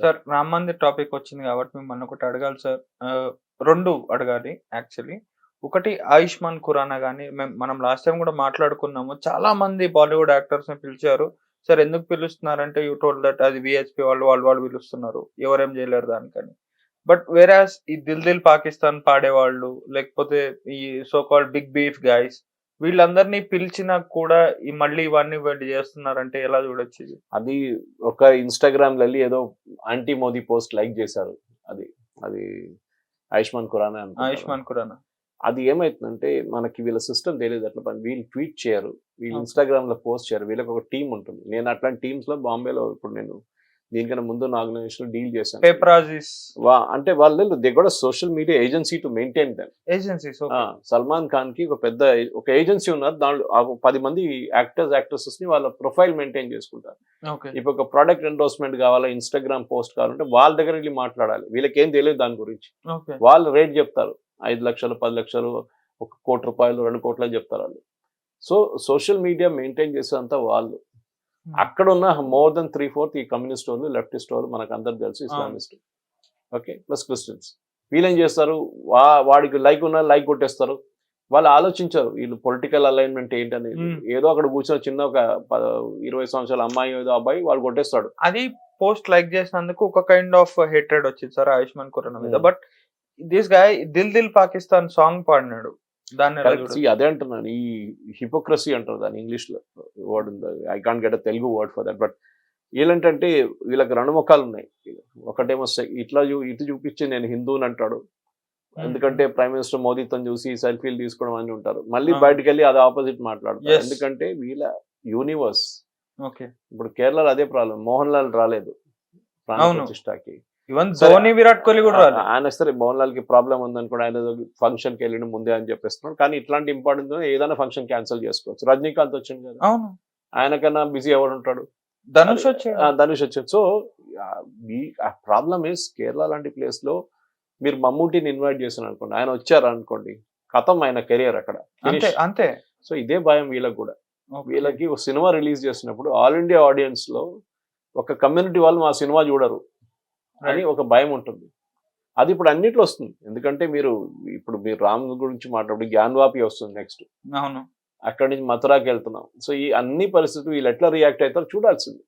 Sir Ram Mandir topic వచ్చింది కాబట్టి మిమ్మల్ని ఒకటి అడగాలి సార్. రెండు అడగాలి యాక్చువల్లీ. ఒకటి ఆయుష్మాన్ ఖురానా కానీ మనం లాస్ట్ టైం కూడా మాట్లాడుకున్నాము. చాలా మంది బాలీవుడ్ యాక్టర్స్ని పిలిచారు. సార్ ఎందుకు పిలుస్తున్నారంటే యూ టోల్ దట్ అది విహెచ్పి వాళ్ళు వాళ్ళు వాళ్ళు పిలుస్తున్నారు. ఎవరేం చేయలేరు దానికని. బట్ వేరాస్ ఈ దిల్ దిల్ పాకిస్తాన్ పాడేవాళ్ళు లేకపోతే ఈ so call big beef guys వీళ్ళందరినీ పిలిచినా కూడా ఈ మళ్ళీ ఇవన్నీ వీళ్ళు చేస్తున్నారంటే ఎలా చూడొచ్చు అది ఒక ఇన్స్టాగ్రామ్లలో ఏదో యాంటీ మోదీ పోస్ట్ లైక్ చేశారు. అది అది ఆయుష్మాన్ ఖురానా. ఆయుష్మాన్ ఖురానా. అది ఏమైతుందంటే మనకి వీళ్ళ సిస్టమ్ తెలియదు అట్లా పని. వీళ్ళు ట్వీట్ చేయరు. వీళ్ళు Okay. ఇన్స్టాగ్రామ్లో పోస్ట్ చేయరు. వీళ్ళకి ఒక టీం ఉంటుంది. నేను అట్లాంటి టీమ్స్లో బాంబేలో ఇప్పుడు నేను దీనికన్నా ముందు ఆర్గనైజేషన్ డీల్ చేశాను. పేపరాజిస్ వా- అంటే వాళ్ళు దే కూడా social media agency to maintain them agencies Salman ఖాన్కి ఒక పెద్ద ఒక ఏజెన్సీ ఉన్నారు దాంట్లో పది మంది యాక్టర్స్ యాక్ట్రెసెస్ని వాళ్ళ ప్రొఫైల్ మెయింటైన్ చేసుకుంటారు. ఇప్పుడు ఒక ప్రోడక్ట్ ఎండోర్స్మెంట్ కావాలా ఇన్స్టాగ్రామ్ పోస్ట్ కావాలంటే వాళ్ళ దగ్గర వెళ్ళి మాట్లాడాలి. వీళ్ళకి ఏం తెలియదు దాని గురించి. వాళ్ళు రేట్ చెప్తారు. ఐదు లక్షలు పది లక్షలు ఒక కోటి రూపాయలు రెండు కోట్లు చెప్తారు వాళ్ళు. సో సోషల్ మీడియా మెయింటైన్ చేసేంత వాళ్ళు. అక్కడ ఉన్న మోర్ దెన్ త్రీ ఫోర్త్ ఈ కమ్యూనిస్ట్ వాళ్ళు లెఫ్టిస్ట్ వాళ్ళు మనకు అందరు తెలుసు ఇస్లామిస్ట్ ఓకే ప్లస్ క్రిస్టియన్స్ వీళ్ళు ఏం చేస్తారు? వా వాడికి లైక్ ఉన్న లైక్ కొట్టేస్తారు. వాళ్ళు ఆలోచించారు. వీళ్ళు పొలిటికల్ అలైన్మెంట్ Hmm. ఏదో అక్కడ కూర్చొని చిన్న ఒక ఇరవై సంవత్సరాల అమ్మాయి ఏదో అబ్బాయి వాడు కొట్టేస్తాడు. అది పోస్ట్ లైక్ చేసినందుకు ఒక కైండ్ ఆఫ్ హేట్రెడ్ వచ్చింది సార్ ఆయుష్మాన్ ఖురానా మీద. But this guy Dil Dil Pakistan song పాడినాడు. దాన్ని? అదే అంటున్నాను. ఈ హిపోక్రసీ అంటారు దాని ఇంగ్లీష్లో వర్డ్ ఉంది. I can't get a Telugu word for that but వీళ్ళంటే వీళ్ళకి రెండు ముఖాలు ఉన్నాయి ఒకటేమో ఇట్లా చూ ఇటు చూపించి నేను హిందూని అంటాడు. ఎందుకంటే ప్రైమ్ మినిస్టర్ మోదీతో చూసి సెల్ఫీలు తీసుకోవడం అని ఉంటారు. మళ్ళీ ఆ. బయటకు వెళ్ళి అది ఆపోజిట్ మాట్లాడతారు. ఎందుకంటే వీళ్ళ యూనివర్స్ ఓకే ఇప్పుడు కేరళలో అదే ప్రాబ్లం మోహన్ లాల్ రాలేదు. ప్రాణ. ప్రతిష్టకి ఈవెన్. ధోని విరాట్ కోహ్లీ కూడా ఆయన సరే మోహన్ లాల్కి ప్రాబ్లం ఉందని కూడా ఆయన ఫంక్షన్కి వెళ్ళిన ముందే అని చెప్పేస్తున్నాడు. కానీ ఇట్లాంటి ఇంపార్టెంట్ ఏదైనా ఫంక్షన్ క్యాన్సిల్ చేసుకోవచ్చు. రజనీకాంత్ వచ్చింది కదా. అవును. ఆయన కన్నా బిజీ ఎవరు ఉంటాడు? ధనుష్ వచ్చాడు. ధనుష్ వచ్చాడు. సో ప్రాబ్లమ్ ఇస్ కేరళ లాంటి ప్లేస్లో మీరు మమ్మూటిని ఇన్వైట్ చేశారు అనుకోండి. ఆయన వచ్చారు అనుకోండి. కథం ఆయన కెరియర్ అక్కడ. అంతే అంతే. సో ఇదే భయం వీళ్ళకి కూడా. వీళ్ళకి ఒక సినిమా రిలీజ్ చేసినప్పుడు ఆల్ ఇండియా ఆడియన్స్లో ఒక కమ్యూనిటీ వాళ్ళు మా సినిమా చూడరు. అని ఒక భయం ఉంటుంది. అది ఇప్పుడు అన్నిట్లో వస్తుంది. ఎందుకంటే మీరు ఇప్పుడు మీరు రామ్ గురించి మాట్లాడు జ్ఞాన్వాపి వస్తుంది నెక్స్ట్ అవును. అక్కడి నుంచి మథురాకి వెళ్తున్నాం. సో ఈ అన్ని పరిస్థితులు వీళ్ళు ఎట్లా రియాక్ట్ అవుతారో చూడాల్సింది.